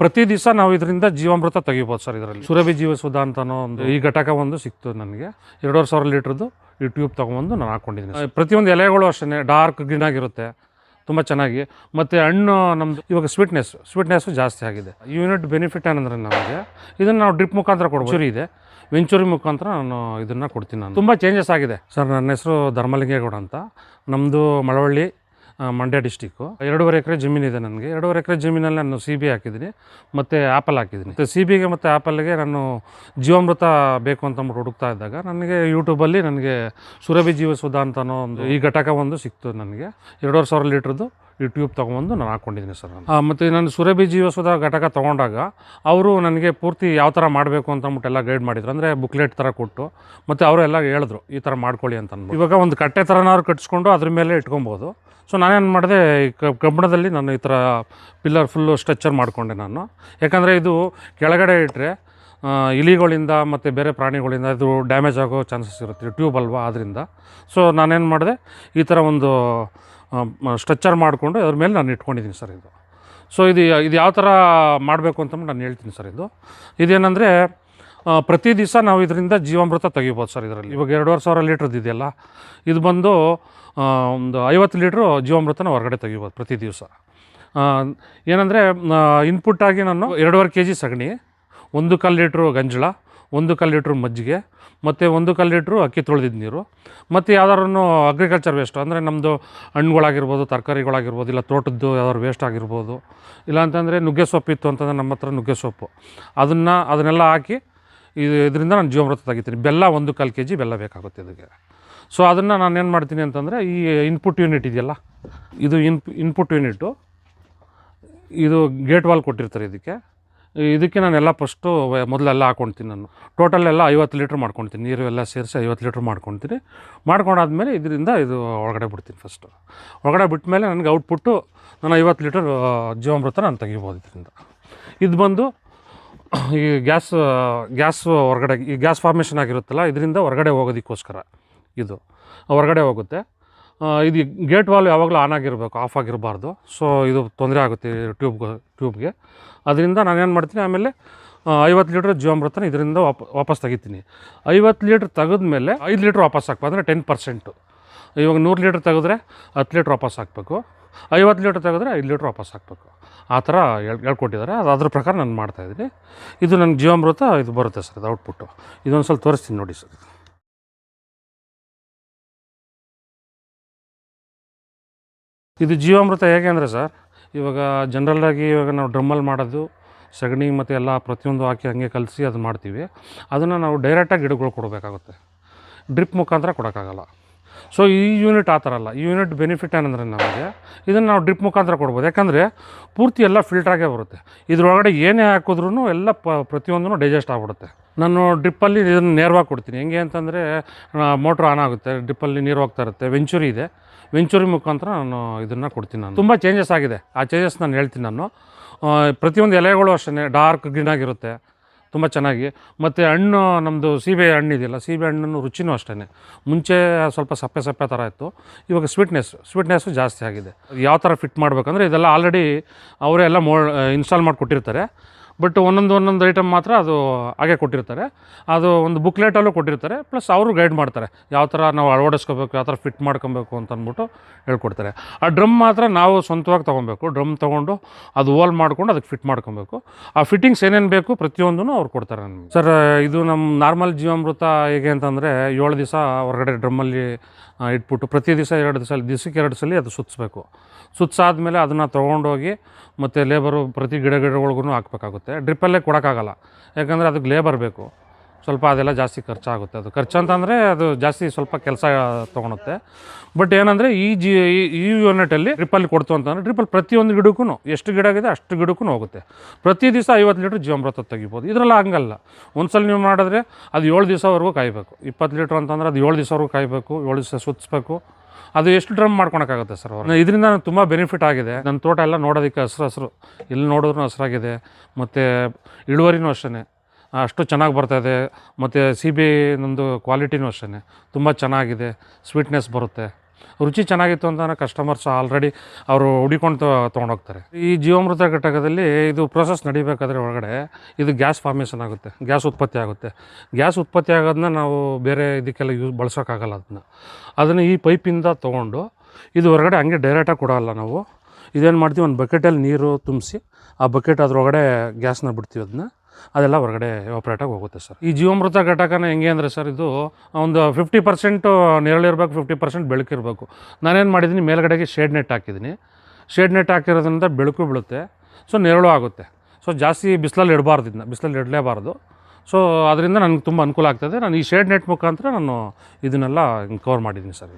ಪ್ರತಿ ದಿವಸ ನಾವು ಇದರಿಂದ ಜೀವಾಮೃತ ತೆಗಿಬೋದು ಸರ್ ಇದರಲ್ಲಿ. ಸುರಭಿ ಜೀವಸುಧಾ ಅಂತನೋ ಒಂದು ಈ ಘಟಕ ಒಂದು ಸಿಕ್ತು ನನಗೆ. ಎರಡೂವರೆ ಸಾವಿರ ಲೀಟ್ರದ್ದು ಈ ಟ್ಯೂಬ್ ತೊಗೊಂಬಂದು ನಾನು ಹಾಕ್ಕೊಂಡಿದ್ದೀನಿ ಪ್ರತಿಯೊಂದು ಎಲೆಗಳು ಅಷ್ಟೇ ಡಾರ್ಕ್ ಗ್ರೀನ್ ಆಗಿರುತ್ತೆ, ತುಂಬ ಚೆನ್ನಾಗಿ. ಮತ್ತು ಹಣ್ಣು ನಮ್ಮದು ಇವಾಗ ಸ್ವೀಟ್ನೆಸ್, ಸ್ವೀಟ್ನೆಸ್ಸು ಜಾಸ್ತಿ ಆಗಿದೆ. ಯೂನಿಟ್ ಬೆನಿಫಿಟ್ ಏನಂದರೆ ನಮಗೆ ಇದನ್ನು ನಾವು ಡ್ರಿಪ್ ಮುಖಾಂತರ ಕೊಡ್ಬೋದು. ಇದೆ. ವೆಂಚೂರಿ ಮುಖಾಂತರ ನಾನು ಇದನ್ನು ಕೊಡ್ತೀನಿ ನಾನು. ತುಂಬ ಚೇಂಜಸ್ ಆಗಿದೆ. ಸರ್, ನನ್ನ ಹೆಸರು ಧರ್ಮಲಿಂಗೇಗೌಡ ಅಂತ. ನಮ್ಮದು ಮಳವಳ್ಳಿ ಮಂಡ್ಯ ಡಿಸ್ಟಿಕ್ಕು ಎರಡೂವರೆ ಎಕರೆ ಜಮೀನಿದೆ ನನಗೆ. ಎರಡೂವರೆ ಎಕರೆ ಜಮೀನಲ್ಲಿ ನಾನು ಸಿ ಬಿ ಹಾಕಿದ್ದೀನಿ. ಮತ್ತು ಆ್ಯಪಲ್ ಹಾಕಿದ್ದೀನಿ. ಮತ್ತು ಸಿ ಬಿಗೆ ಮತ್ತು ಆ್ಯಪಲ್ಗೆ ನಾನು ಜೀವಾಮೃತ ಬೇಕು ಅಂತ ಅಂದ್ಬಿಟ್ಟು ಹುಡುಕ್ತಾ ಇದ್ದಾಗ ನನಗೆ ಯೂಟ್ಯೂಬಲ್ಲಿ ನನಗೆ ಸುರಭಿ ಜೀವಸುಧಾ ಅನ್ನೋ ಒಂದು ಈ ಘಟಕ ಒಂದು ಸಿಕ್ತು ನನಗೆ. ಎರಡೂವರೆ ಸಾವಿರ ಲೀಟ್ರದ್ದು ಈ ಟ್ಯೂಬ್ ತೊಗೊಂಬಂದು ನಾನು ಹಾಕ್ಕೊಂಡಿದ್ದೀನಿ ಸರ್ ಮತ್ತು ನಾನು ಸುರಭಿ ಜೀವಸದ ಘಟಕ ತೊಗೊಂಡಾಗ ಅವರು ನನಗೆ ಪೂರ್ತಿ ಯಾವ ಥರ ಮಾಡಬೇಕು ಅಂತ ಅಂದ್ಬಿಟ್ಟು ಎಲ್ಲ ಗೈಡ್ ಮಾಡಿದ್ರು. ಅಂದರೆ ಬುಕ್ಲೆಟ್ ಥರ ಕೊಟ್ಟು ಮತ್ತು ಅವರೆಲ್ಲ ಹೇಳಿದ್ರು, ಈ ಥರ ಮಾಡ್ಕೊಳ್ಳಿ ಅಂತ ಅಂದ್ಬಿಟ್ಟು. ಇವಾಗ ಒಂದು ಕಟ್ಟೆ ಥರನಾದ್ರು ಕಟ್ಸ್ಕೊಂಡು ಅದ್ರ ಮೇಲೆ ಇಟ್ಕೊಬೋದು. ಸೊ ನಾನೇನು ಮಾಡಿದೆ, ಈ ಕಬ್ಬಿಣದಲ್ಲಿ ನಾನು ಈ ಥರ ಪಿಲ್ಲರ್ ಫುಲ್ಲು ಸ್ಟ್ರಕ್ಚರ್ ಮಾಡಿಕೊಂಡೆ ನಾನು. ಯಾಕಂದರೆ ಇದು ಕೆಳಗಡೆ ಇಟ್ಟರೆ ಇಲಿಗಳಿಂದ ಮತ್ತು ಬೇರೆ ಪ್ರಾಣಿಗಳಿಂದ ಇದು ಡ್ಯಾಮೇಜ್ ಆಗೋ ಚಾನ್ಸಸ್ ಇರುತ್ತೆ ಟ್ಯೂಬ್ ಅಲ್ವಾ ಆದ್ದರಿಂದ ಸೊ ನಾನೇನು ಮಾಡಿದೆ, ಈ ಥರ ಒಂದು ಸ್ಟ್ರಕ್ಚರ್ ಮಾಡಿಕೊಂಡು ಅದ್ರ ಮೇಲೆ ನಾನು ಇಟ್ಕೊಂಡಿದ್ದೀನಿ ಸರ್ ಇದು. ಸೊ ಇದು ಇದು ಯಾವ ಥರ ಮಾಡಬೇಕು ಅಂತ ನಾನು ಹೇಳ್ತೀನಿ ಸರ್ ಇದು. ಇದೇನೆಂದರೆ ಪ್ರತಿ ದಿವಸ ನಾವು ಇದರಿಂದ ಜೀವಾಮೃತ ತೆಗಿಬೋದು ಸರ್ ಇದರಲ್ಲಿ. ಇವಾಗ ಎರಡೂವರೆ ಸಾವಿರ ಲೀಟ್ರದ್ದು ಇದೆಯಲ್ಲ, ಇದು ಬಂದು ಒಂದು ಐವತ್ತು ಲೀಟ್ರು ಜೀವಾಮೃತನ ಹೊರಗಡೆ ತೆಗಿಬೋದು ಪ್ರತಿ ದಿವಸ. ಏನಂದರೆ ಇನ್ಪುಟ್ಟಾಗಿ ನಾನು ಎರಡೂವರೆ ಕೆ ಜಿ ಸಗಣಿ, ಒಂದು ಕಾಲು ಲೀಟ್ರು ಗಂಜಳ ಒಂದು ಕಾಲು ಲೀಟ್ರ್ ಮಜ್ಜಿಗೆ, ಮತ್ತು ಒಂದು ಕಾಲು ಲೀಟ್ರು ಅಕ್ಕಿ ತೊಳೆದಿದ್ದ ನೀರು, ಮತ್ತು ಯಾವ್ದಾದ್ರು ಅಗ್ರಿಕಲ್ಚರ್ ವೇಸ್ಟ್ ಅಂದರೆ ನಮ್ಮದು ಹಣ್ಣುಗಳಾಗಿರ್ಬೋದು, ತರಕಾರಿಗಳಾಗಿರ್ಬೋದು, ಇಲ್ಲ ತೋಟದ್ದು ಯಾವ್ದಾದ್ರು ವೇಸ್ಟ್ ಆಗಿರ್ಬೋದು, ಇಲ್ಲ ಅಂತಂದರೆ ನುಗ್ಗೆ ಸೊಪ್ಪು ಇತ್ತು ಅಂತಂದರೆ ನಮ್ಮ ಹತ್ರ ನುಗ್ಗೆ ಸೊಪ್ಪು. ಅದನ್ನು ಅದನ್ನೆಲ್ಲ ಹಾಕಿ ಇದು ಇದರಿಂದ ನಾನು ಜೀವಮೃತ ತೆಗಿತೀನಿ. ಬೆಲ್ಲ ಒಂದು ಕಾಲು ಕೆ ಜಿ ಬೆಲ್ಲ ಬೇಕಾಗುತ್ತೆ ಇದಕ್ಕೆ. ಸೊ ಅದನ್ನು ನಾನು ಏನು ಮಾಡ್ತೀನಿ ಅಂತಂದರೆ ಈ ಇನ್ಪುಟ್ ಯೂನಿಟ್ ಇದೆಯಲ್ಲ, ಇದು ಇನ್ಪು ಇನ್ಪುಟ್ ಯೂನಿಟು ಇದು ಗೇಟ್ ವಾಲ್ ಕೊಟ್ಟಿರ್ತಾರೆ ಇದಕ್ಕೆ. ಇದಕ್ಕೆ ನಾನೆಲ್ಲ ಫಸ್ಟು ಮೊದಲೆಲ್ಲ ಹಾಕ್ಕೊಳ್ತೀನಿ ನಾನು. ಟೋಟಲ್ ಎಲ್ಲ ಐವತ್ತು ಲೀಟ್ರ್ ಮಾಡ್ಕೊಳ್ತೀನಿ ನೀರು ಎಲ್ಲ ಸೇರಿಸಿ ಐವತ್ತು ಲೀಟ್ರ್ ಮಾಡ್ಕೊಳ್ತೀನಿ ಮಾಡ್ಕೊಂಡಾದ್ಮೇಲೆ ಇದರಿಂದ ಇದು ಒಳಗಡೆ ಬಿಡ್ತೀನಿ ಫಸ್ಟು ಒಳಗಡೆ ಬಿಟ್ಟ ಮೇಲೆ ನನಗೆ ಔಟ್ಪುಟ್ಟು ನಾನು ಐವತ್ತು ಲೀಟರ್ ಜೀವಾಮೃತ ನಾನು ತೆಗಿಬೋದು ಇದರಿಂದ. ಇದು ಬಂದು ಈ ಗ್ಯಾಸ್ ಗ್ಯಾಸ್ ಹೊರಗಡೆ, ಈ ಗ್ಯಾಸ್ ಫಾರ್ಮೇಷನ್ ಆಗಿರುತ್ತಲ್ಲ, ಇದರಿಂದ ಹೊರಗಡೆ ಹೋಗೋದಕ್ಕೋಸ್ಕರ ಇದು. ಹೊರಗಡೆ ಹೋಗುತ್ತೆ. ಇದು ಗೇಟ್ ವಾಲ್ ಯಾವಾಗಲೂ ಆನ್ ಆಗಿರಬೇಕು ಆಫ್ ಆಗಿರಬಾರ್ದು. ಸೊ ಇದು ತೊಂದರೆ ಆಗುತ್ತೆ ಟ್ಯೂಬ್ ಟ್ಯೂಬ್ಗೆ ಅದರಿಂದ ನಾನೇನು ಮಾಡ್ತೀನಿ, ಆಮೇಲೆ ಐವತ್ತು ಲೀಟ್ರ್ ಜೀವಾಮೃತನ ಇದರಿಂದ ವಾಪ ವಾಪಸ್ ತೆಗಿತೀನಿ. ಐವತ್ತು ಲೀಟ್ರ್ ತೆಗೆದ್ಮೇಲೆ ಐದು ಲೀಟ್ರ್ ವಾಪಸ್ ಹಾಕ್ಬೇಕು, ಅಂದರೆ ಟೆನ್ ಪರ್ಸೆಂಟು ಇವಾಗ ನೂರು ಲೀಟ್ರ್ ತೆಗೆದ್ರೆ ಹತ್ತು ಲೀಟ್ರ್ ವಾಪಸ್ ಹಾಕಬೇಕು. ಐವತ್ತು ಲೀಟ್ರ್ ತೆಗೆದ್ರೆ ಐದು ಲೀಟ್ರ್ ವಾಪಸ್ ಹಾಕಬೇಕು. ಆ ಥರ ಹೇಳ್ ಹೇಳ್ಕೊಟ್ಟಿದ್ದಾರೆ. ಅದು ಅದ್ರ ಪ್ರಕಾರ ನಾನು ಮಾಡ್ತಾಯಿದ್ದೀನಿ ಇದು ನನಗೆ ಜೀವಾಮೃತ, ಇದು ಬರುತ್ತೆ ಸರ್, ಇದು ಔಟ್ಪುಟ್ಟು ಇದೊಂದು ಸ್ವಲ್ಪ ತೋರಿಸ್ತೀನಿ ನೋಡಿ ಸರ್. ಇದು ಜೀವಾಮೃತ ಹೇಗೆ ಅಂದರೆ ಸರ್, ಇವಾಗ ಜನರಲ್ಲಾಗಿ ಇವಾಗ ನಾವು ಡ್ರಮ್ಮಲ್ಲಿ ಮಾಡೋದು, ಸಗಣಿ ಮತ್ತು ಎಲ್ಲ ಪ್ರತಿಯೊಂದು ಹಾಕಿ ಹಂಗೆ ಕಲಸಿ ಅದು ಮಾಡ್ತೀವಿ. ಅದನ್ನು ನಾವು ಡೈರೆಕ್ಟಾಗಿ ಗಿಡಗಳು ಕೊಡಬೇಕಾಗುತ್ತೆ. ಡ್ರಿಪ್ ಮುಖಾಂತರ ಕೊಡೋಕ್ಕಾಗಲ್ಲ. ಸೊ ಈ ಯೂನಿಟ್ ಆ ಥರ ಅಲ್ಲ. ಈ ಯೂನಿಟ್ ಬೆನಿಫಿಟ್ ಏನಂದರೆ ನಮಗೆ ಇದನ್ನು ನಾವು ಡ್ರಿಪ್ ಮುಖಾಂತರ ಕೊಡ್ಬೋದು. ಯಾಕಂದರೆ ಪೂರ್ತಿ ಎಲ್ಲ ಫಿಲ್ಟ್ರಾಗೇ ಬರುತ್ತೆ. ಇದ್ರೊಳಗಡೆ ಏನೇ ಹಾಕಿದ್ರೂ ಎಲ್ಲ ಪ ಪ್ರತಿಯೊಂದೂ ಡೈಜೆಸ್ಟ್ ಆಗಿಬಿಡುತ್ತೆ. ನಾನು ಡ್ರಿಪ್ಪಲ್ಲಿ ಇದನ್ನು ನೇರವಾಗಿ ಕೊಡ್ತೀನಿ. ಹೆಂಗೆ ಅಂತಂದರೆ ಮೋಟ್ರ್ ಆನ್ ಆಗುತ್ತೆ ಡ್ರಿಪ್ಪಲ್ಲಿ ನೀರು ಹೋಗ್ತಾ ಇರುತ್ತೆ ವೆಂಚುರಿ ಇದೆ. ವೆಂಚುರಿ ಮುಖಾಂತರ ನಾನು ಇದನ್ನು ಕೊಡ್ತೀನಿ ನಾನು. ತುಂಬ ಚೇಂಜಸ್ ಆಗಿದೆ. ಆ ಚೇಂಜಸ್ ನಾನು ಹೇಳ್ತೀನಿ ನಾನು. ಪ್ರತಿಯೊಂದು ಎಲೆಗಳು ಅಷ್ಟೇ ಡಾರ್ಕ್ ಗ್ರೀನ್ ಆಗಿರುತ್ತೆ. ತುಂಬ ಚೆನ್ನಾಗಿ. ಮತ್ತು ಹಣ್ಣು ನಮ್ಮದು ಸೀಬೆ ಹಣ್ಣು ಇದೆಯಲ್ಲ, ಸೀಬೆ ಹಣ್ಣು ರುಚಿನೂ ಅಷ್ಟೇ ಮುಂಚೆ ಸ್ವಲ್ಪ ಸಪ್ಪೆ ಸಪ್ಪೆ ಥರ ಇತ್ತು. ಇವಾಗ ಸ್ವೀಟ್ನೆಸ್ ಸ್ವೀಟ್ನೆಸ್ಸು ಜಾಸ್ತಿ ಆಗಿದೆ. ಯಾವ ಥರ ಫಿಟ್ ಮಾಡಬೇಕಂದ್ರೆ ಇದೆಲ್ಲ ಆಲ್ರೆಡಿ ಅವರೇ ಎಲ್ಲ ಮೋ ಇನ್ಸ್ಟಾಲ್ ಮಾಡಿ ಕೊಟ್ಟಿರ್ತಾರೆ ಬಟ್ ಒಂದೊಂದು ಒಂದೊಂದು ಐಟಮ್ ಮಾತ್ರ ಅದು ಹಾಗೆ ಕೊಟ್ಟಿರ್ತಾರೆ. ಅದು ಒಂದು ಬುಕ್ಲೆಟಲ್ಲೂ ಕೊಟ್ಟಿರ್ತಾರೆ. ಪ್ಲಸ್ ಅವರು ಗೈಡ್ ಮಾಡ್ತಾರೆ. ಯಾವ ಥರ ನಾವು ಅಳವಡಿಸ್ಕೋಬೇಕು, ಯಾವ ಥರ ಫಿಟ್ ಮಾಡ್ಕೊಬೇಕು ಅಂತ ಅಂದ್ಬಿಟ್ಟು ಹೇಳ್ಕೊಡ್ತಾರೆ. ಆ ಡ್ರಮ್ ಮಾತ್ರ ನಾವು ಸ್ವಂತವಾಗಿ ತೊಗೊಬೇಕು. ಡ್ರಮ್ ತೊಗೊಂಡು ಅದು ಓಲ್ ಮಾಡ್ಕೊಂಡು ಅದಕ್ಕೆ ಫಿಟ್ ಮಾಡ್ಕೊಬೇಕು. ಆ ಫಿಟ್ಟಿಂಗ್ಸ್ ಏನೇನು ಬೇಕು ಪ್ರತಿಯೊಂದೂ ಅವ್ರು ಕೊಡ್ತಾರೆ ನಮಗೆ. ಸರ್ ಇದು ನಮ್ಮ ನಾರ್ಮಲ್ ಜೀವಾಮೃತ ಹೇಗೆ ಅಂತಂದರೆ ಏಳು ದಿವಸ ಹೊರಗಡೆ ಡ್ರಮ್ಮಲ್ಲಿ ಇಟ್ಬಿಟ್ಟು ಪ್ರತಿ ದಿವಸ ಎರಡು ದಿವಸ, ದಿವಸಕ್ಕೆ ಎರಡು ಸಲ ಅದು ಸುತ್ತಿಸ್ಬೇಕು ಸುತ್ತಾದ್ಮೇಲೆ ಅದನ್ನು ತೊಗೊಂಡೋಗಿ ಮತ್ತು ಲೇಬರು ಪ್ರತಿ ಗಿಡ ಗಿಡಗಳಿಗೂ ಹಾಕ್ಬೇಕಾಗುತ್ತೆ. ಡ್ರಿಪ್ಪಲ್ಲೇ ಕೊಡೋಕ್ಕಾಗಲ್ಲ. ಯಾಕಂದರೆ ಅದಕ್ಕೆ ಲೇಬರ್ ಬೇಕು. ಸ್ವಲ್ಪ ಅದೆಲ್ಲ ಜಾಸ್ತಿ ಖರ್ಚಾಗುತ್ತೆ. ಅದು ಖರ್ಚು ಅಂತಂದರೆ ಅದು ಜಾಸ್ತಿ ಸ್ವಲ್ಪ ಕೆಲಸ ತೊಗೊಳುತ್ತೆ. ಬಟ್ ಏನಂದರೆ ಈ ಜಿ, ಈ- ಯೂನಿಟಲ್ಲಿ ಡ್ರಿಪ್ಪಲ್ಲಿ ಕೊಡ್ತು ಅಂತಂದರೆ ಡ್ರಿಪ್ಪಲ್ಲಿ ಪ್ರತಿಯೊಂದು ಗಿಡಕ್ಕೂ ಎಷ್ಟು ಗಿಡ ಇದೆ ಅಷ್ಟು ಗಿಡಕ್ಕೂ ಹೋಗುತ್ತೆ. ಪ್ರತಿ ದಿವಸ ಐವತ್ತು ಲೀಟ್ರ್ ಜೀವಾಮೃತ ತೆಗಿಬೋದು. ಇದರಲ್ಲಿ ಹಂಗಲ್ಲ. ಒಂದ್ಸಲ ನೀವು ಮಾಡಿದ್ರೆ ಅದು ಏಳು ದಿವಸವರೆಗೂ ಕಾಯಬೇಕು. ಇಪ್ಪತ್ತು ಲೀಟ್ರ್ ಅಂತಂದ್ರೆ ಅದು ಏಳು ದಿವಸವರೆಗೂ ಕಾಯಬೇಕು. ಏಳು ದಿವಸ ಸುತ್ತಿಸ್ಬೇಕು. ಅದು ಎಷ್ಟು ಡ್ರಮ್ ಮಾಡ್ಕೊಳಕ್ಕಾಗುತ್ತೆ ಸರ್ ಅವರು? ಇದರಿಂದ ನನಗೆ ತುಂಬ ಬೆನಿಫಿಟ್ ಆಗಿದೆ. ನನ್ನ ತೋಟ ಎಲ್ಲ ನೋಡೋದಕ್ಕೆ ಹಸ್ರು ಹಸ್ರು. ಇಲ್ಲಿ ನೋಡಿದ್ರು ಹಸ್ರಾಗಿದೆ. ಮತ್ತು ಇಳುವರಿನೂ ಅಷ್ಟೇ ಅಷ್ಟು ಚೆನ್ನಾಗಿ ಬರ್ತಾಯಿದೆ ಮತ್ತು ಸಿ ಬಿ ನಂದು ಕ್ವಾಲಿಟಿನೂ ಅಷ್ಟೇ ತುಂಬ ಚೆನ್ನಾಗಿದೆ. ಸ್ವೀಟ್ನೆಸ್ ಬರುತ್ತೆ. ರುಚಿ ಚೆನ್ನಾಗಿತ್ತು ಅಂತ ಕಸ್ಟಮರ್ಸ್ ಆಲ್ರೆಡಿ ಅವರು ಹುಡಿಕೊಂಡು ತೊಗೊಂಡೋಗ್ತಾರೆ. ಈ ಜೀವಾಮೃತ ಘಟಕದಲ್ಲಿ ಇದು ಪ್ರೊಸೆಸ್ ನಡಿಬೇಕಾದ್ರೆ ಒಳಗಡೆ ಇದು ಗ್ಯಾಸ್ ಫಾರ್ಮೇಷನ್ ಆಗುತ್ತೆ ಗ್ಯಾಸ್ ಉತ್ಪತ್ತಿ ಆಗುತ್ತೆ. ಗ್ಯಾಸ್ ಉತ್ಪತ್ತಿ ಆಗೋದನ್ನ ನಾವು ಬೇರೆ ಇದಕ್ಕೆಲ್ಲ ಯೂಸ್ ಬಳಸೋಕ್ಕಾಗಲ್ಲ ಅದನ್ನ. ಅದನ್ನು ಈ ಪೈಪಿಂದ ತೊಗೊಂಡು ಇದು ಹೊರಗಡೆ ಹಂಗೆ ಡೈರೆಕ್ಟಾಗಿ ಕೊಡೋಲ್ಲ ನಾವು. ಇದೇನು ಮಾಡ್ತೀವಿ, ಒಂದು ಬಕೆಟಲ್ಲಿ ನೀರು ತುಂಬಿಸಿ ಆ ಬಕೆಟ್ ಅದರೊಳಗಡೆ ಗ್ಯಾಸ್ನ ಬಿಡ್ತೀವಿ ಅದನ್ನ. ಅದೆಲ್ಲ ಹೊರಗಡೆ ಆಪ್ರೇಟಾಗಿ ಹೋಗುತ್ತೆ ಸರ್. ಈ ಜೀವಮೃತ ಘಟಕನ ಹೆಂಗೆ ಅಂದರೆ ಸರ್, ಇದು ಒಂದು ಫಿಫ್ಟಿ ಪರ್ಸೆಂಟು ನೆರಳಿರ್ಬೇಕು ಫಿಫ್ಟಿ ಪರ್ಸೆಂಟ್ ಬೆಳಕಿರಬೇಕು. ನಾನೇನು ಮಾಡಿದ್ದೀನಿ, ಮೇಲ್ಗಡೆಗೆ ಶೇಡ್ ನೆಟ್ ಹಾಕಿದ್ದೀನಿ. ಶೇಡ್ ನೆಟ್ ಹಾಕಿರೋದ್ರಿಂದ ಬೆಳಕು ಬೀಳುತ್ತೆ ಸೊ ನೆರಳು ಆಗುತ್ತೆ. ಸೊ ಜಾಸ್ತಿ ಬಿಸಿಲಲ್ಲಿ ಇಡಬಾರ್ದು ಇದನ್ನ ಬಿಸಿಲಲ್ಲಿ ಇಡಲೇಬಾರ್ದು. ಸೊ ಅದರಿಂದ ನನಗೆ ತುಂಬ ಅನುಕೂಲ ಆಗ್ತದೆ. ನಾನು ಈ ಶೇಡ್ ನೆಟ್ ಮುಖಾಂತರ ನಾನು ಇದನ್ನೆಲ್ಲ ಕವರ್ ಮಾಡಿದ್ದೀನಿ ಸರ್